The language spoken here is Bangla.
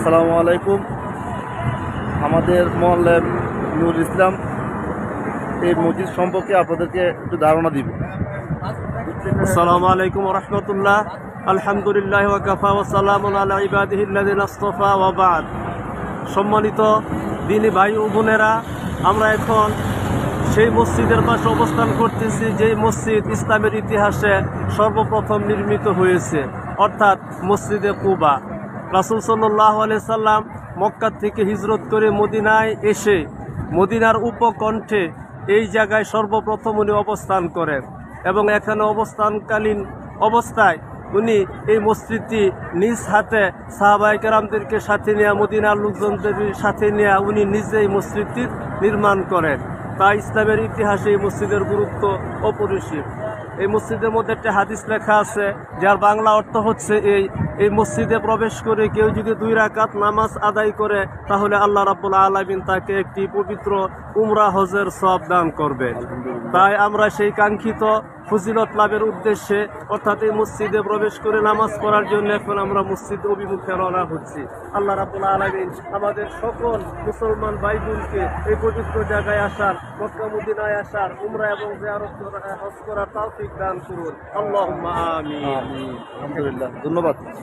আসসালামু আলাইকুম। আমাদের মহল্লার নুর ইসলাম এই মসজিদ সম্পর্কে আপনাদেরকে একটু ধারণা দিব। আসসালামু আলাইকুম রহমতুল্লাহ। আলহামদুলিল্লাহ ওয়াকাফা ওয়াসালাম আলা ইবাদিহিল্লাযিনা ইসতাফা ওয়া বাদ। সম্মানিত দিনী ভাই ও বোনেরা, আমরা এখন সেই মসজিদের পাশে অবস্থান করতেছি যেই মসজিদ ইসলামের ইতিহাসে সর্বপ্রথম নির্মিত হয়েছে, অর্থাৎ মসজিদে কুবা। রাসুল সাল্লাহ সাল্লাম মক্কা থেকে হিজরত করে মদিনায় এসে মদিনার উপকণ্ঠে এই জায়গায় সর্বপ্রথম উনি অবস্থান করেন এবং এখানে অবস্থানকালীন অবস্থায় উনি এই মসজিদটি নিজ হাতে সাহাবাই কেরামদেরকে সাথে নিয়ে, মদিনার লোকজনদের সাথে নিয়ে উনি নিজেই মসজিদটি নির্মাণ করেন। তা ইসলামের ইতিহাসে এই মসজিদের গুরুত্ব অপরিসীম। এই মসজিদের মধ্যে একটা হাদিস লেখা আছে, যার বাংলা অর্থ হচ্ছে এই এই মসজিদে প্রবেশ করে কেউ যদি দুই রাকাত নামাজ আদায় করে তাহলে আল্লাহ রাব্বুল আলামিন তাকে একটি পবিত্র উমরা হজের সব দান করবেন। তাই আমরা সেই কাঙ্ক্ষিত ফজিলত লাভের উদ্দেশ্যে অর্থাৎ এই মসজিদে প্রবেশ করে নামাজ পড়ার জন্য এখন আমরা মসজিদ অভিমুখে রওনা হচ্ছি। আল্লাহ রাবুল আলমিন আমাদের সকল মুসলমান ভাই বোনকে এই পবিত্র জায়গায় আসার মক্কা মদিনায় আসার উমরা এবং জিয়ারত হজ করার তৌফিক দান করুন। আল্লাহ আমিন। আলহামদুলিল্লাহ। ধন্যবাদ।